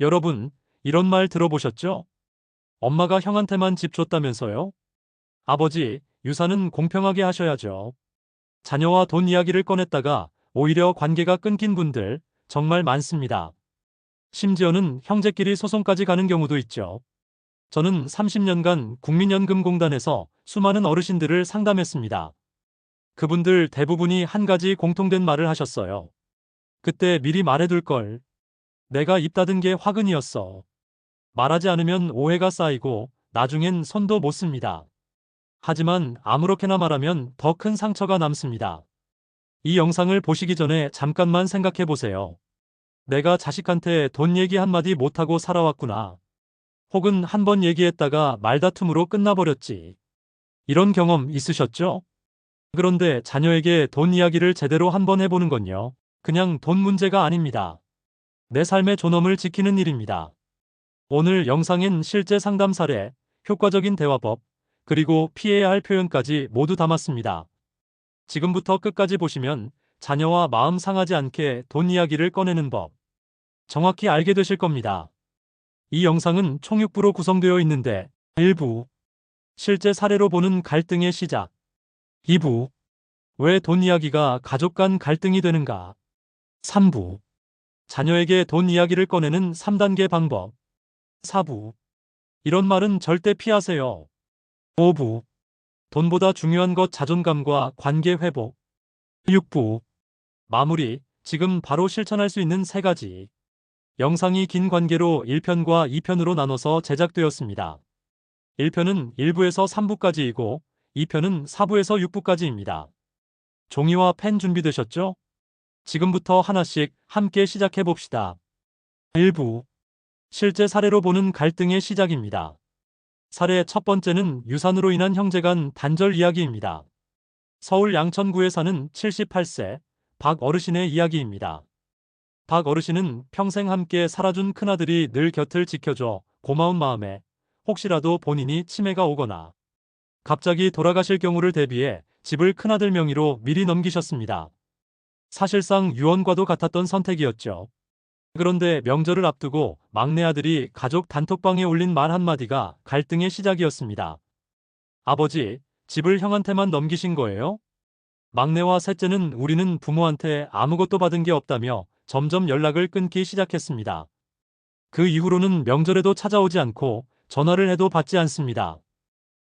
여러분, 이런 말 들어보셨죠? 엄마가 형한테만 집 줬다면서요? 아버지, 유산은 공평하게 하셔야죠. 자녀와 돈 이야기를 꺼냈다가 오히려 관계가 끊긴 분들 정말 많습니다. 심지어는 형제끼리 소송까지 가는 경우도 있죠. 저는 30년간 국민연금공단에서 수많은 어르신들을 상담했습니다. 그분들 대부분이 한 가지 공통된 말을 하셨어요. 그때 미리 말해둘 걸. 내가 입 닫은 게 화근이었어. 말하지 않으면 오해가 쌓이고 나중엔 손도 못 씁니다. 하지만 아무렇게나 말하면 더 큰 상처가 남습니다. 이 영상을 보시기 전에 잠깐만 생각해 보세요. 내가 자식한테 돈 얘기 한마디 못하고 살아왔구나. 혹은 한 번 얘기했다가 말다툼으로 끝나버렸지. 이런 경험 있으셨죠? 그런데 자녀에게 돈 이야기를 제대로 한번 해보는 건요. 그냥 돈 문제가 아닙니다. 내 삶의 존엄을 지키는 일입니다. 오늘 영상엔 실제 상담 사례, 효과적인 대화법, 그리고 피해야 할 표현까지 모두 담았습니다. 지금부터 끝까지 보시면 자녀와 마음 상하지 않게 돈 이야기를 꺼내는 법, 정확히 알게 되실 겁니다. 이 영상은 총 6부로 구성되어 있는데 1부 실제 사례로 보는 갈등의 시작 2부 왜 돈 이야기가 가족 간 갈등이 되는가 3부 자녀에게 돈 이야기를 꺼내는 3단계 방법. 4부. 이런 말은 절대 피하세요. 5부. 돈보다 중요한 것 자존감과 관계 회복. 6부. 마무리. 지금 바로 실천할 수 있는 세 가지. 영상이 긴 관계로 1편과 2편으로 나눠서 제작되었습니다. 1편은 1부에서 3부까지이고 2편은 4부에서 6부까지입니다. 종이와 펜 준비되셨죠? 지금부터 하나씩 함께 시작해 봅시다. 1부 실제 사례로 보는 갈등의 시작입니다. 사례 첫 번째는 유산으로 인한 형제 간 단절 이야기입니다. 서울 양천구에 사는 78세 박 어르신의 이야기입니다. 박 어르신은 평생 함께 살아준 큰아들이 늘 곁을 지켜줘 고마운 마음에 혹시라도 본인이 치매가 오거나 갑자기 돌아가실 경우를 대비해 집을 큰아들 명의로 미리 넘기셨습니다. 사실상 유언과도 같았던 선택이었죠. 그런데 명절을 앞두고 막내 아들이 가족 단톡방에 올린 말 한마디가 갈등의 시작이었습니다. 아버지, 집을 형한테만 넘기신 거예요? 막내와 셋째는 우리는 부모한테 아무것도 받은 게 없다며 점점 연락을 끊기 시작했습니다. 그 이후로는 명절에도 찾아오지 않고 전화를 해도 받지 않습니다.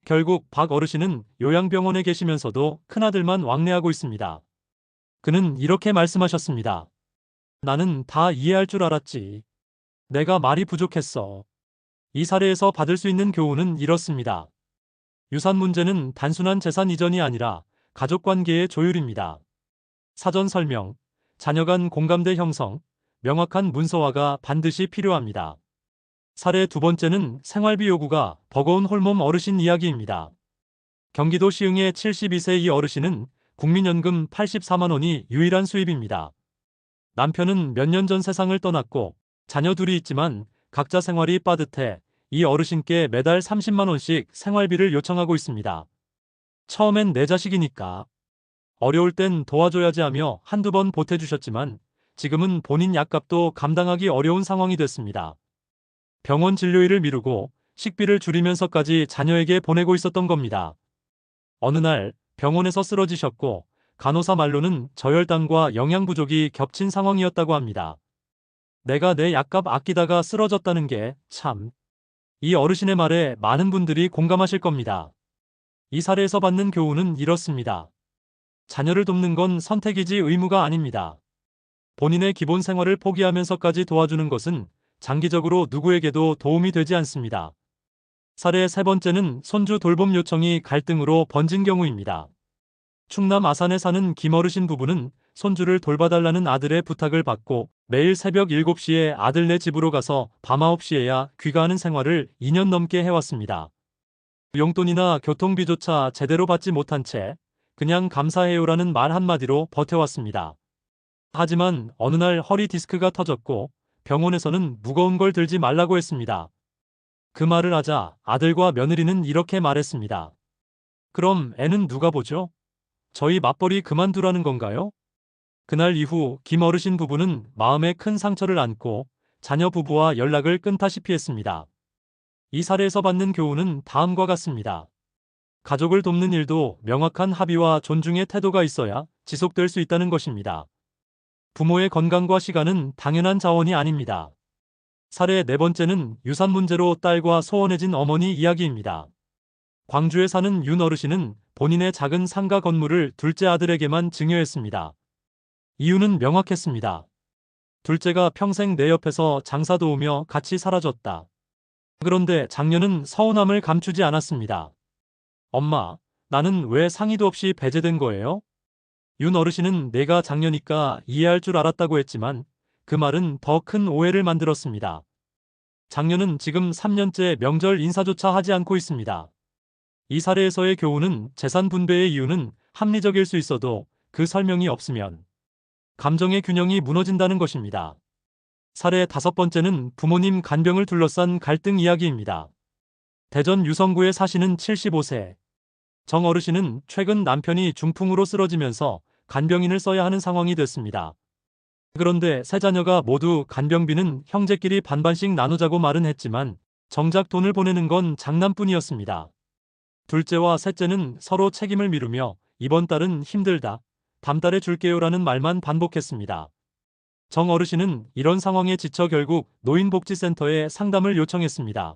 결국 박 어르신은 요양병원에 계시면서도 큰아들만 왕래하고 있습니다. 그는 이렇게 말씀하셨습니다. 나는 다 이해할 줄 알았지. 내가 말이 부족했어. 이 사례에서 받을 수 있는 교훈은 이렇습니다. 유산 문제는 단순한 재산 이전이 아니라 가족 관계의 조율입니다. 사전 설명, 자녀 간 공감대 형성, 명확한 문서화가 반드시 필요합니다. 사례 두 번째는 생활비 요구가 버거운 홀몸 어르신 이야기입니다. 경기도 시흥의 72세 이 어르신은 국민연금 84만 원이 유일한 수입입니다. 남편은 몇 년 전 세상을 떠났고 자녀 둘이 있지만 각자 생활이 빠듯해 이 어르신께 매달 30만 원씩 생활비를 요청하고 있습니다. 처음엔 내 자식이니까 어려울 땐 도와줘야지 하며 한두 번 보태주셨지만 지금은 본인 약값도 감당하기 어려운 상황이 됐습니다. 병원 진료일을 미루고 식비를 줄이면서까지 자녀에게 보내고 있었던 겁니다. 어느 날 병원에서 쓰러지셨고 간호사 말로는 저혈당과 영양 부족이 겹친 상황이었다고 합니다. 내가 내 약값 아끼다가 쓰러졌다는 게 참. 이 어르신의 말에 많은 분들이 공감하실 겁니다. 이 사례에서 받는 교훈은 이렇습니다. 자녀를 돕는 건 선택이지 의무가 아닙니다. 본인의 기본 생활을 포기하면서까지 도와주는 것은 장기적으로 누구에게도 도움이 되지 않습니다. 사례 세 번째는 손주 돌봄 요청이 갈등으로 번진 경우입니다. 충남 아산에 사는 김어르신 부부는 손주를 돌봐달라는 아들의 부탁을 받고 매일 새벽 7시에 아들네 집으로 가서 밤 9시에야 귀가하는 생활을 2년 넘게 해왔습니다. 용돈이나 교통비조차 제대로 받지 못한 채 그냥 감사해요라는 말 한마디로 버텨왔습니다. 하지만 어느 날 허리 디스크가 터졌고 병원에서는 무거운 걸 들지 말라고 했습니다. 그 말을 하자 아들과 며느리는 이렇게 말했습니다. 그럼 애는 누가 보죠? 저희 맞벌이 그만두라는 건가요? 그날 이후 김 어르신 부부는 마음에 큰 상처를 안고 자녀 부부와 연락을 끊다시피 했습니다. 이 사례에서 받는 교훈은 다음과 같습니다. 가족을 돕는 일도 명확한 합의와 존중의 태도가 있어야 지속될 수 있다는 것입니다. 부모의 건강과 시간은 당연한 자원이 아닙니다. 사례 네 번째는 유산 문제로 딸과 소원해진 어머니 이야기입니다. 광주에 사는 윤 어르신은 본인의 작은 상가 건물을 둘째 아들에게만 증여했습니다. 이유는 명확했습니다. 둘째가 평생 내 옆에서 장사 도우며 같이 살아줬다. 그런데 장녀는 서운함을 감추지 않았습니다. 엄마, 나는 왜 상의도 없이 배제된 거예요? 윤 어르신은 내가 장녀니까 이해할 줄 알았다고 했지만 그 말은 더 큰 오해를 만들었습니다. 장녀는 지금 3년째 명절 인사조차 하지 않고 있습니다. 이 사례에서의 교훈은 재산 분배의 이유는 합리적일 수 있어도 그 설명이 없으면 감정의 균형이 무너진다는 것입니다. 사례 다섯 번째는 부모님 간병을 둘러싼 갈등 이야기입니다. 대전 유성구에 사시는 75세 정 어르신은 최근 남편이 중풍으로 쓰러지면서 간병인을 써야 하는 상황이 됐습니다. 그런데 세 자녀가 모두 간병비는 형제끼리 반반씩 나누자고 말은 했지만 정작 돈을 보내는 건 장난뿐이었습니다. 둘째와 셋째는 서로 책임을 미루며 이번 달은 힘들다. 다음 달에 줄게요라는 말만 반복했습니다. 정 어르신은 이런 상황에 지쳐 결국 노인복지센터에 상담을 요청했습니다.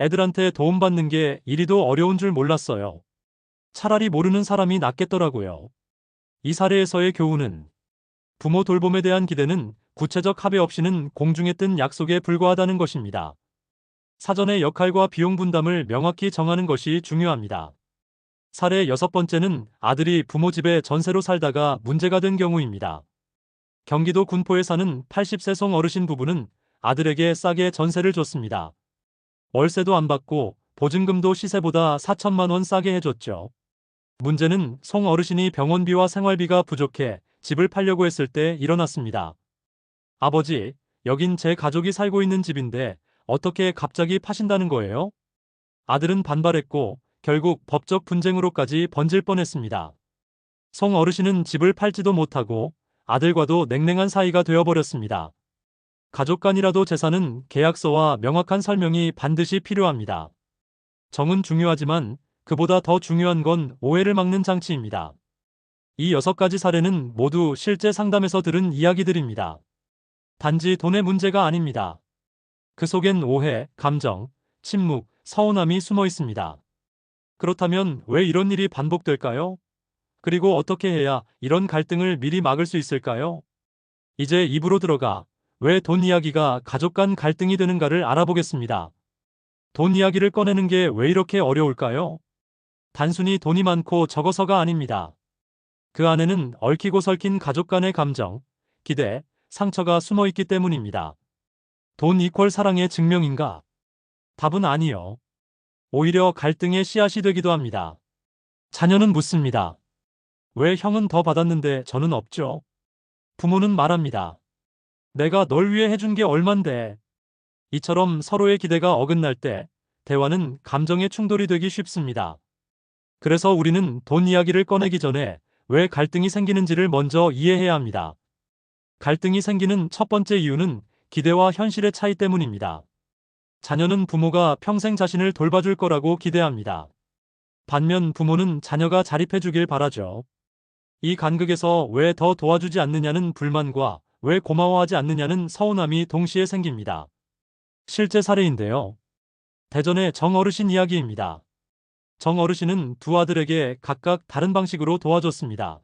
애들한테 도움받는 게 이리도 어려운 줄 몰랐어요. 차라리 모르는 사람이 낫겠더라고요. 이 사례에서의 교훈은 부모 돌봄에 대한 기대는 구체적 합의 없이는 공중에 뜬 약속에 불과하다는 것입니다. 사전의 역할과 비용 분담을 명확히 정하는 것이 중요합니다. 사례 여섯 번째는 아들이 부모 집에 전세로 살다가 문제가 된 경우입니다. 경기도 군포에 사는 80세 송 어르신 부부는 아들에게 싸게 전세를 줬습니다. 월세도 안 받고 보증금도 시세보다 4천만 원 싸게 해줬죠. 문제는 송 어르신이 병원비와 생활비가 부족해 집을 팔려고 했을 때 일어났습니다. 아버지, 여긴 제 가족이 살고 있는 집인데 어떻게 갑자기 파신다는 거예요? 아들은 반발했고 결국 법적 분쟁으로까지 번질 뻔했습니다. 송 어르신은 집을 팔지도 못하고 아들과도 냉랭한 사이가 되어버렸습니다. 가족 간이라도 재산은 계약서와 명확한 설명이 반드시 필요합니다. 정은 중요하지만 그보다 더 중요한 건 오해를 막는 장치입니다. 이 여섯 가지 사례는 모두 실제 상담에서 들은 이야기들입니다. 단지 돈의 문제가 아닙니다. 그 속엔 오해, 감정, 침묵, 서운함이 숨어 있습니다. 그렇다면 왜 이런 일이 반복될까요? 그리고 어떻게 해야 이런 갈등을 미리 막을 수 있을까요? 이제 입으로 들어가 왜 돈 이야기가 가족 간 갈등이 되는가를 알아보겠습니다. 돈 이야기를 꺼내는 게 왜 이렇게 어려울까요? 단순히 돈이 많고 적어서가 아닙니다. 그 안에는 얽히고 설킨 가족 간의 감정, 기대, 상처가 숨어 있기 때문입니다. 돈 이퀄 사랑의 증명인가? 답은 아니요. 오히려 갈등의 씨앗이 되기도 합니다. 자녀는 묻습니다. 왜 형은 더 받았는데 저는 없죠? 부모는 말합니다. 내가 널 위해 해준 게 얼만데. 이처럼 서로의 기대가 어긋날 때 대화는 감정의 충돌이 되기 쉽습니다. 그래서 우리는 돈 이야기를 꺼내기 전에 왜 갈등이 생기는지를 먼저 이해해야 합니다. 갈등이 생기는 첫 번째 이유는 기대와 현실의 차이 때문입니다. 자녀는 부모가 평생 자신을 돌봐줄 거라고 기대합니다. 반면 부모는 자녀가 자립해주길 바라죠. 이 간극에서 왜 더 도와주지 않느냐는 불만과 왜 고마워하지 않느냐는 서운함이 동시에 생깁니다. 실제 사례인데요. 대전의 정 어르신 이야기입니다. 정 어르신은 두 아들에게 각각 다른 방식으로 도와줬습니다.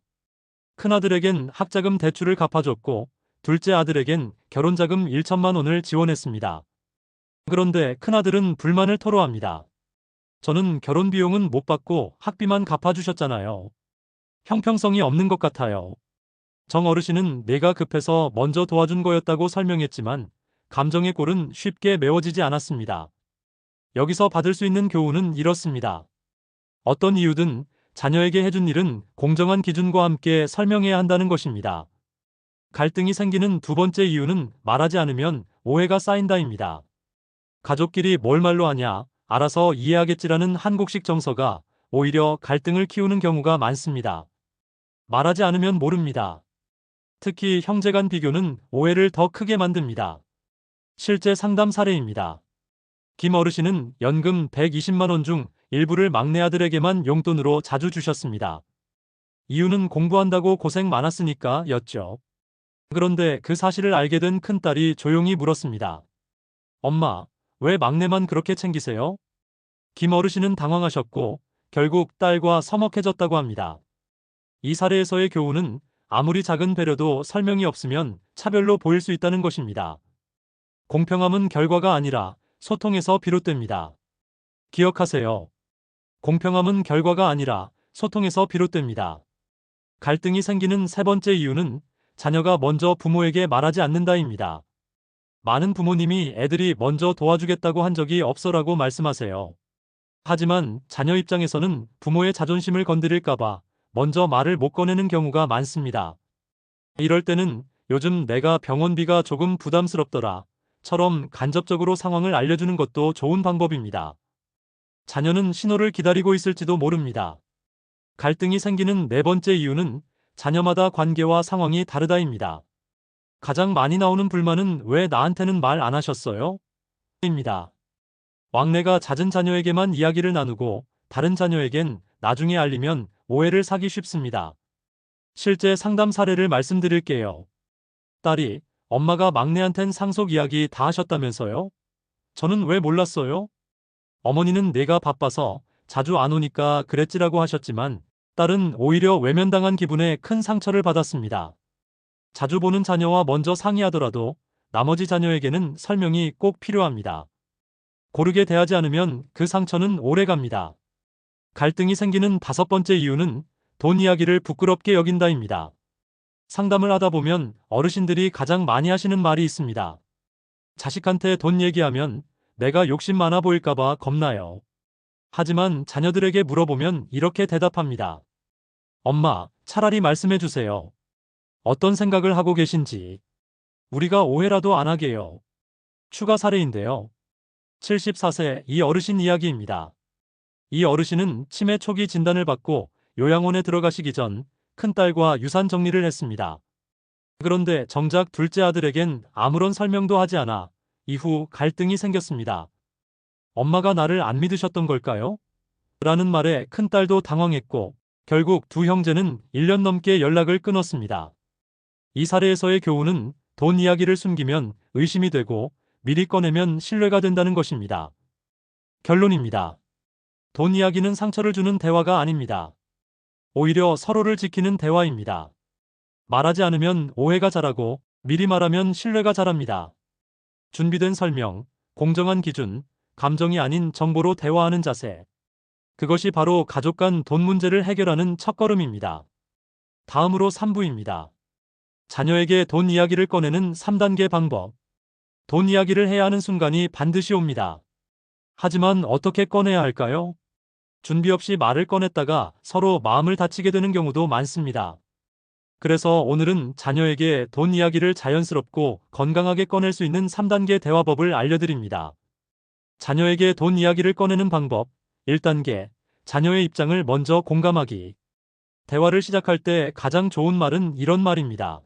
큰아들에겐 학자금 대출을 갚아줬고 둘째 아들에겐 결혼자금 1천만 원을 지원했습니다. 그런데 큰아들은 불만을 토로합니다. 저는 결혼 비용은 못 받고 학비만 갚아주셨잖아요. 형평성이 없는 것 같아요. 정 어르신은 내가 급해서 먼저 도와준 거였다고 설명했지만 감정의 골은 쉽게 메워지지 않았습니다. 여기서 받을 수 있는 교훈은 이렇습니다. 어떤 이유든 자녀에게 해준 일은 공정한 기준과 함께 설명해야 한다는 것입니다. 갈등이 생기는 두 번째 이유는 말하지 않으면 오해가 쌓인다입니다. 가족끼리 뭘 말로 하냐, 알아서 이해하겠지라는 한국식 정서가 오히려 갈등을 키우는 경우가 많습니다. 말하지 않으면 모릅니다. 특히 형제 간 비교는 오해를 더 크게 만듭니다. 실제 상담 사례입니다. 김 어르신은 연금 120만 원 중 일부를 막내 아들에게만 용돈으로 자주 주셨습니다. 이유는 공부한다고 고생 많았으니까 였죠. 그런데 그 사실을 알게 된 큰딸이 조용히 물었습니다. 엄마, 왜 막내만 그렇게 챙기세요? 김 어르신은 당황하셨고 결국 딸과 서먹해졌다고 합니다. 이 사례에서의 교훈은 아무리 작은 배려도 설명이 없으면 차별로 보일 수 있다는 것입니다. 공평함은 결과가 아니라 소통에서 비롯됩니다. 기억하세요. 공평함은 결과가 아니라 소통에서 비롯됩니다. 갈등이 생기는 세 번째 이유는 자녀가 먼저 부모에게 말하지 않는다입니다. 많은 부모님이 애들이 먼저 도와주겠다고 한 적이 없어라고 말씀하세요. 하지만 자녀 입장에서는 부모의 자존심을 건드릴까봐 먼저 말을 못 꺼내는 경우가 많습니다. 이럴 때는 요즘 내가 병원비가 조금 부담스럽더라. 처럼 간접적으로 상황을 알려주는 것도 좋은 방법입니다. 자녀는 신호를 기다리고 있을지도 모릅니다. 갈등이 생기는 네 번째 이유는 자녀마다 관계와 상황이 다르다입니다. 가장 많이 나오는 불만은 왜 나한테는 말 안 하셨어요? 입니다. 왕래가 잦은 자녀에게만 이야기를 나누고 다른 자녀에겐 나중에 알리면 오해를 사기 쉽습니다. 실제 상담 사례를 말씀드릴게요. 딸이 엄마가 막내한텐 상속 이야기 다 하셨다면서요? 저는 왜 몰랐어요? 어머니는 내가 바빠서 자주 안 오니까 그랬지라고 하셨지만 딸은 오히려 외면당한 기분에 큰 상처를 받았습니다. 자주 보는 자녀와 먼저 상의하더라도 나머지 자녀에게는 설명이 꼭 필요합니다. 고르게 대하지 않으면 그 상처는 오래 갑니다. 갈등이 생기는 다섯 번째 이유는 돈 이야기를 부끄럽게 여긴다입니다. 상담을 하다 보면 어르신들이 가장 많이 하시는 말이 있습니다. 자식한테 돈 얘기하면 내가 욕심 많아 보일까봐 겁나요. 하지만 자녀들에게 물어보면 이렇게 대답합니다. 엄마, 차라리 말씀해 주세요. 어떤 생각을 하고 계신지. 우리가 오해라도 안 하게요. 추가 사례인데요. 74세 이 어르신 이야기입니다. 이 어르신은 치매 초기 진단을 받고 요양원에 들어가시기 전 큰딸과 유산 정리를 했습니다. 그런데 정작 둘째 아들에겐 아무런 설명도 하지 않아 이후 갈등이 생겼습니다. 엄마가 나를 안 믿으셨던 걸까요? 라는 말에 큰딸도 당황했고 결국 두 형제는 1년 넘게 연락을 끊었습니다. 이 사례에서의 교훈은 돈 이야기를 숨기면 의심이 되고 미리 꺼내면 신뢰가 된다는 것입니다. 결론입니다. 돈 이야기는 상처를 주는 대화가 아닙니다. 오히려 서로를 지키는 대화입니다. 말하지 않으면 오해가 자라고 미리 말하면 신뢰가 자랍니다. 준비된 설명, 공정한 기준, 감정이 아닌 정보로 대화하는 자세. 그것이 바로 가족 간 돈 문제를 해결하는 첫걸음입니다. 다음으로 3부입니다. 자녀에게 돈 이야기를 꺼내는 3단계 방법. 돈 이야기를 해야 하는 순간이 반드시 옵니다. 하지만 어떻게 꺼내야 할까요? 준비 없이 말을 꺼냈다가 서로 마음을 다치게 되는 경우도 많습니다. 그래서 오늘은 자녀에게 돈 이야기를 자연스럽고 건강하게 꺼낼 수 있는 3단계 대화법을 알려드립니다. 자녀에게 돈 이야기를 꺼내는 방법 1단계 자녀의 입장을 먼저 공감하기 대화를 시작할 때 가장 좋은 말은 이런 말입니다.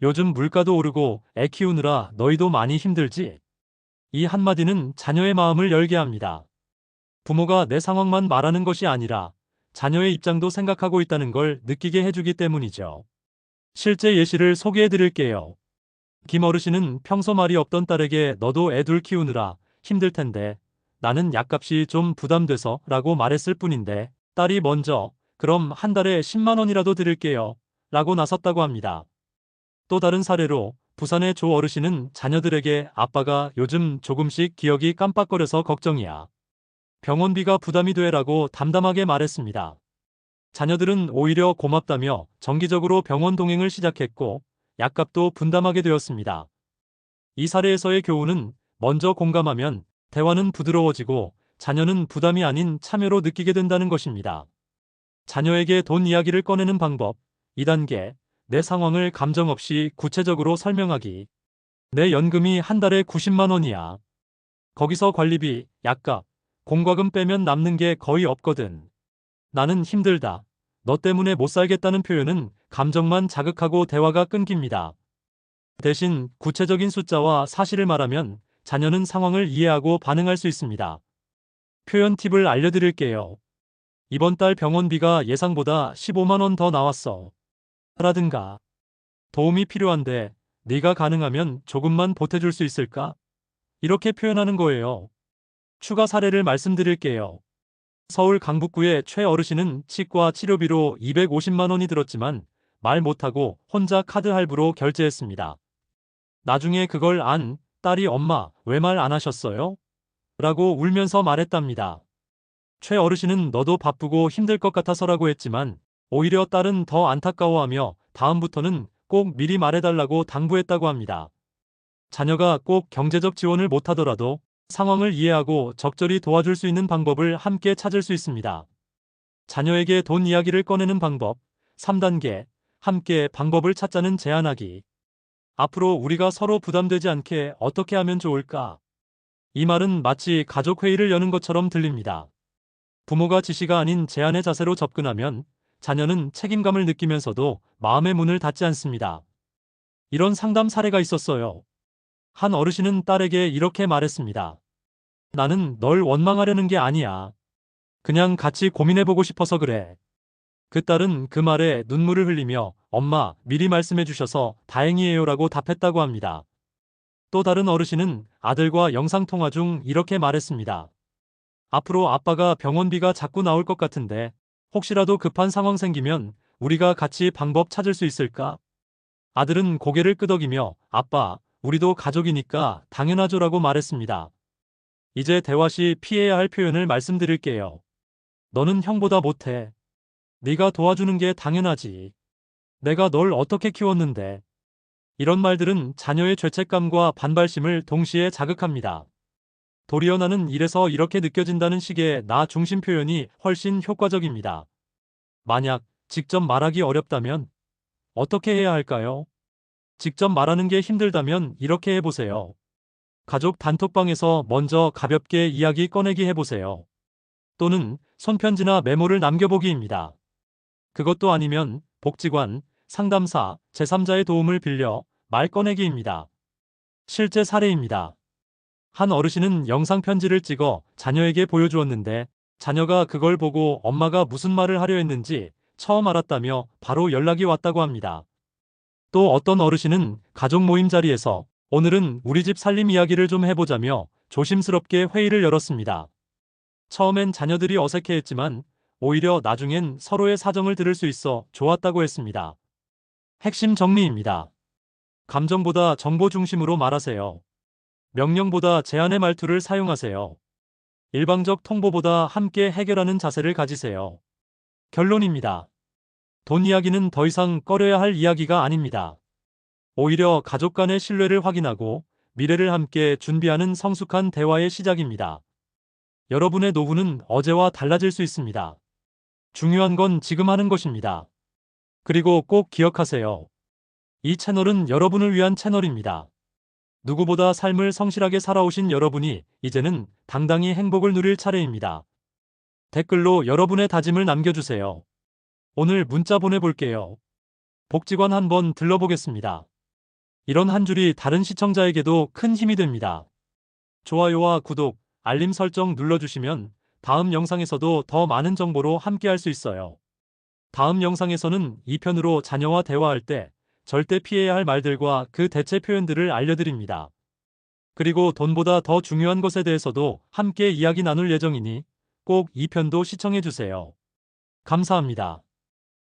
요즘 물가도 오르고 애 키우느라 너희도 많이 힘들지? 이 한마디는 자녀의 마음을 열게 합니다. 부모가 내 상황만 말하는 것이 아니라 자녀의 입장도 생각하고 있다는 걸 느끼게 해주기 때문이죠. 실제 예시를 소개해 드릴게요. 김 어르신은 평소 말이 없던 딸에게 너도 애둘 키우느라 힘들 텐데 나는 약값이 좀 부담돼서 라고 말했을 뿐인데 딸이 먼저 그럼 한 달에 10만 원이라도 드릴게요 라고 나섰다고 합니다. 또 다른 사례로 부산의 조 어르신은 자녀들에게 아빠가 요즘 조금씩 기억이 깜빡거려서 걱정이야. 병원비가 부담이 되라고 담담하게 말했습니다. 자녀들은 오히려 고맙다며 정기적으로 병원 동행을 시작했고 약값도 분담하게 되었습니다. 이 사례에서의 교훈은 먼저 공감하면 대화는 부드러워지고 자녀는 부담이 아닌 참여로 느끼게 된다는 것입니다. 자녀에게 돈 이야기를 꺼내는 방법 2단계 내 상황을 감정 없이 구체적으로 설명하기. 내 연금이 한 달에 90만 원이야. 거기서 관리비, 약값, 공과금 빼면 남는 게 거의 없거든. 나는 힘들다. 너 때문에 못 살겠다는 표현은 감정만 자극하고 대화가 끊깁니다. 대신 구체적인 숫자와 사실을 말하면 자녀는 상황을 이해하고 반응할 수 있습니다. 표현 팁을 알려드릴게요. 이번 달 병원비가 예상보다 15만 원 더 나왔어. 라든가 도움이 필요한데 네가 가능하면 조금만 보태줄 수 있을까? 이렇게 표현하는 거예요. 추가 사례를 말씀드릴게요. 서울 강북구의 최 어르신은 치과 치료비로 250만 원이 들었지만 말 못하고 혼자 카드 할부로 결제했습니다. 나중에 그걸 안 딸이 엄마 왜 말 안 하셨어요? 라고 울면서 말했답니다. 최 어르신은 너도 바쁘고 힘들 것 같아서라고 했지만 오히려 딸은 더 안타까워하며 다음부터는 꼭 미리 말해달라고 당부했다고 합니다. 자녀가 꼭 경제적 지원을 못하더라도 상황을 이해하고 적절히 도와줄 수 있는 방법을 함께 찾을 수 있습니다. 자녀에게 돈 이야기를 꺼내는 방법 3단계 함께 방법을 찾자는 제안하기 앞으로 우리가 서로 부담되지 않게 어떻게 하면 좋을까? 이 말은 마치 가족 회의를 여는 것처럼 들립니다. 부모가 지시가 아닌 제안의 자세로 접근하면 자녀는 책임감을 느끼면서도 마음의 문을 닫지 않습니다. 이런 상담 사례가 있었어요. 한 어르신은 딸에게 이렇게 말했습니다. 나는 널 원망하려는 게 아니야. 그냥 같이 고민해보고 싶어서 그래. 그 딸은 그 말에 눈물을 흘리며 엄마 미리 말씀해 주셔서 다행이에요 라고 답했다고 합니다. 또 다른 어르신은 아들과 영상통화 중 이렇게 말했습니다. 앞으로 아빠가 병원비가 자꾸 나올 것 같은데 혹시라도 급한 상황 생기면 우리가 같이 방법 찾을 수 있을까? 아들은 고개를 끄덕이며 아빠, 우리도 가족이니까 당연하죠라고 말했습니다. 이제 대화 시 피해야 할 표현을 말씀드릴게요. 너는 형보다 못해. 네가 도와주는 게 당연하지. 내가 널 어떻게 키웠는데. 이런 말들은 자녀의 죄책감과 반발심을 동시에 자극합니다. 도리어 나는 이래서 이렇게 느껴진다는 식의 나 중심 표현이 훨씬 효과적입니다. 만약 직접 말하기 어렵다면 어떻게 해야 할까요? 직접 말하는 게 힘들다면 이렇게 해보세요. 가족 단톡방에서 먼저 가볍게 이야기 꺼내기 해보세요. 또는 손편지나 메모를 남겨보기입니다. 그것도 아니면 복지관, 상담사, 제3자의 도움을 빌려 말 꺼내기입니다. 실제 사례입니다. 한 어르신은 영상 편지를 찍어 자녀에게 보여주었는데 자녀가 그걸 보고 엄마가 무슨 말을 하려 했는지 처음 알았다며 바로 연락이 왔다고 합니다. 또 어떤 어르신은 가족 모임 자리에서 오늘은 우리 집 살림 이야기를 좀 해보자며 조심스럽게 회의를 열었습니다. 처음엔 자녀들이 어색해했지만 오히려 나중엔 서로의 사정을 들을 수 있어 좋았다고 했습니다. 핵심 정리입니다. 감정보다 정보 중심으로 말하세요. 명령보다 제안의 말투를 사용하세요. 일방적 통보보다 함께 해결하는 자세를 가지세요. 결론입니다. 돈 이야기는 더 이상 꺼려야 할 이야기가 아닙니다. 오히려 가족 간의 신뢰를 확인하고 미래를 함께 준비하는 성숙한 대화의 시작입니다. 여러분의 노후는 어제와 달라질 수 있습니다. 중요한 건 지금 하는 것입니다. 그리고 꼭 기억하세요. 이 채널은 여러분을 위한 채널입니다. 누구보다 삶을 성실하게 살아오신 여러분이 이제는 당당히 행복을 누릴 차례입니다. 댓글로 여러분의 다짐을 남겨주세요. 오늘 문자 보내볼게요. 복지관 한번 들러보겠습니다. 이런 한 줄이 다른 시청자에게도 큰 힘이 됩니다. 좋아요와 구독, 알림 설정 눌러주시면 다음 영상에서도 더 많은 정보로 함께할 수 있어요. 다음 영상에서는 2편으로 자녀와 대화할 때 절대 피해야 할 말들과 그 대체 표현들을 알려드립니다. 그리고 돈보다 더 중요한 것에 대해서도 함께 이야기 나눌 예정이니 꼭 2편도 시청해주세요. 감사합니다.